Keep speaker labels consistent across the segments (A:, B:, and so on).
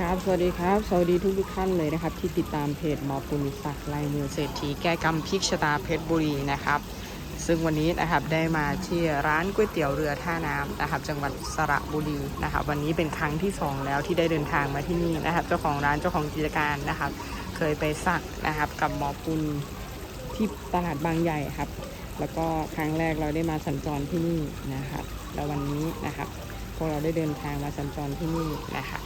A: ครับ สวัสดีครับ สวัสดีทุกทุกท่านเลยนะครับ ที่ติดตามเพจหมอปุณศักดิ์ลายมือเศรษฐีแก้กรรมพิกชตาเพชรบุรีนะครับ ซึ่งวันนี้นะครับได้มาที่ร้านก๋วยเตี๋ยวเรือท่าน้ำนะครับ จังหวัดสระบุรีนะครับ วันนี้เป็นครั้งที่สองแล้วที่ได้เดินทางมาที่นี่นะครับ เจ้าของร้านเจ้าของกิจการนะครับ เคยไปสักนะครับกับหมอปุณที่ตลาดบางใหญ่ครับ แล้วก็ครั้งแรกเราได้มาสัญจรที่นี่นะครับ แล้ววันนี้นะครับพวกเราได้เดินทางมาสัญจรที่นี่นะครับ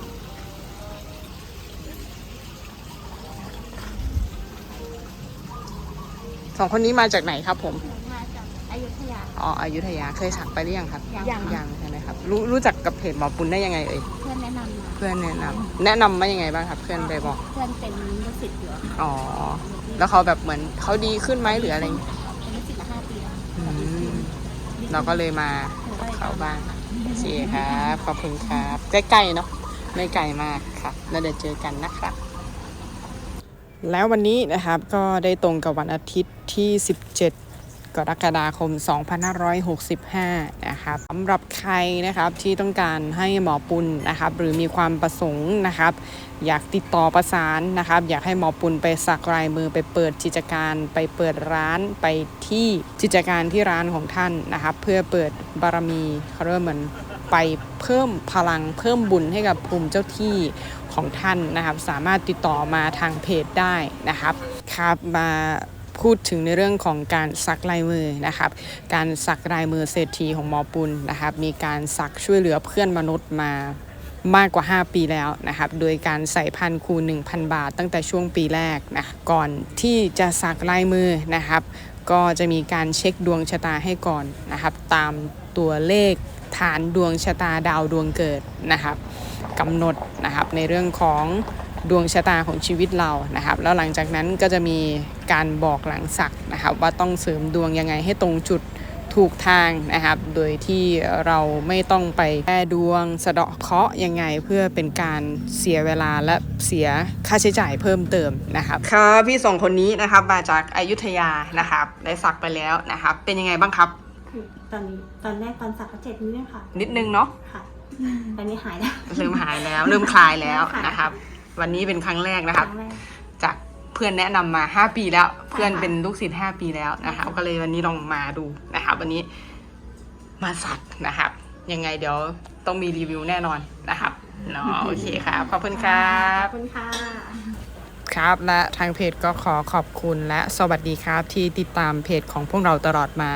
A: องคนนี้มาจากไหนครับ ผม
B: มาจากอยุธยา
A: อ๋ออยุธยาเคยสักไปหรือยังครับ
B: ยัง
A: ยังใช่ไหมครับรู้รู้จักกับเพจหมอปุณได้ยังไงเอ่ย
B: เพื่อนแนะนำมา
A: เพื่อนแนะนำแนะนำมายังไงบ้างครับ เพื่อนไปบอก
B: เพื่อนเป็นลูกศิษย์อยู่
A: อ๋อแล้วเขาแบบเหมือนเขาดีขึ้นไหมหรืออะไรอย่างงี้
B: เป็นลูกศิษย์มาห้าปีแล้ว
A: อืมเราก็เลยมา
B: หนูก็เลย
A: เขาบ้างโอเคครับ ขอบคุณครับ ใกล้ๆเนาะไม่ไกลมากครับ แล้วเดี๋ยวเจอกันนะครับ แล้ววันนี้นะครับก็ได้ตรงกับวันอาทิตย์ที่ 17 กรกฎาคม 2565 นะครับสำหรับใครนะครับที่ต้องการให้หมอปุณนะครับหรือมีความประสงค์นะครับ อยากติดต่อประสานนะครับ อยากให้หมอปุณไปสักลายมือไปเปิดกิจการไปเปิดร้านไปที่กิจการที่ร้านของท่านนะครับ เพื่อเปิดบารมีเขาเรียกเหมือน ไปเพิ่มพลังเพิ่มบุญให้กับภูมิเจ้าที่ของท่านนะครับ สามารถติดต่อมาทางเพจได้นะครับครับมาพูดถึงในเรื่องของการสักลายมือนะครับ การสักลายมือเศรษฐีของหมอปุณนะครับ มีการสักช่วยเหลือเพื่อนมนุษย์มามากกว่า 5 ปีแล้วนะครับ โดยการใส่พันคูณ1,000 บาท ตั้งแต่ช่วงปีแรกนะ ก่อนที่จะสักลายมือนะครับ ก็จะมีการเช็คดวงชะตาให้ก่อนนะครับ ตามตัวเลข ฐานดวงชะตาดาวดวงเกิดนะครับกำหนดนะครับในเรื่องของดวงชะตาของชีวิตเรานะครับ แล้วหลังจากนั้นก็จะมีการบอกหลังสักนะครับ ว่าต้องเสริมดวงยังไงให้ตรงจุดถูกทางนะครับ โดยที่เราไม่ต้องไปแก้ดวงสะเดาะเคาะยังไงเพื่อเป็นการเสียเวลาและเสียค่าใช้จ่ายเพิ่มเติมนะครับครับพี่สองคนนี้นะครับมาจากอายุทยานะครับ ได้สักไปแล้วนะครับ เป็นยังไงบ้างครับ
C: คือตอนนี้ตอนแรกตอนสักก็เจ็บนิดนึงค่ะ
A: นิดนึงเนาะ
C: ค่ะตอนนี้หายแล้ว
A: เริ่มหายแล้ว เริ่มคลายแล้ว
C: ค่ะ
A: นะครับ วันนี้เป็นครั้งแรกนะ
C: ค
A: ครับ
C: รั้งแรก
A: จากเพื่อนแนะนำมา 5 ปีแล้ว เพื่อน
C: ค่ะ
A: เป็นลูกศิษย์5ปีแล้วนะครับ
C: ค่ะ
A: ก็เลยวันนี้ลองมาดูนะครับ วันนี้มาสักนะครับ ยังไงเดี๋ยวต้องมีรีวิวแน่นอนนะครับเนาะโอเคครับขอบคุณครั
C: ข
A: บ
C: อบคุณค่ะ
A: ครับ และทางเพจก็ขอขอบคุณและสวัสดีครับที่ติดตามเพจของพวกเราตลอดมา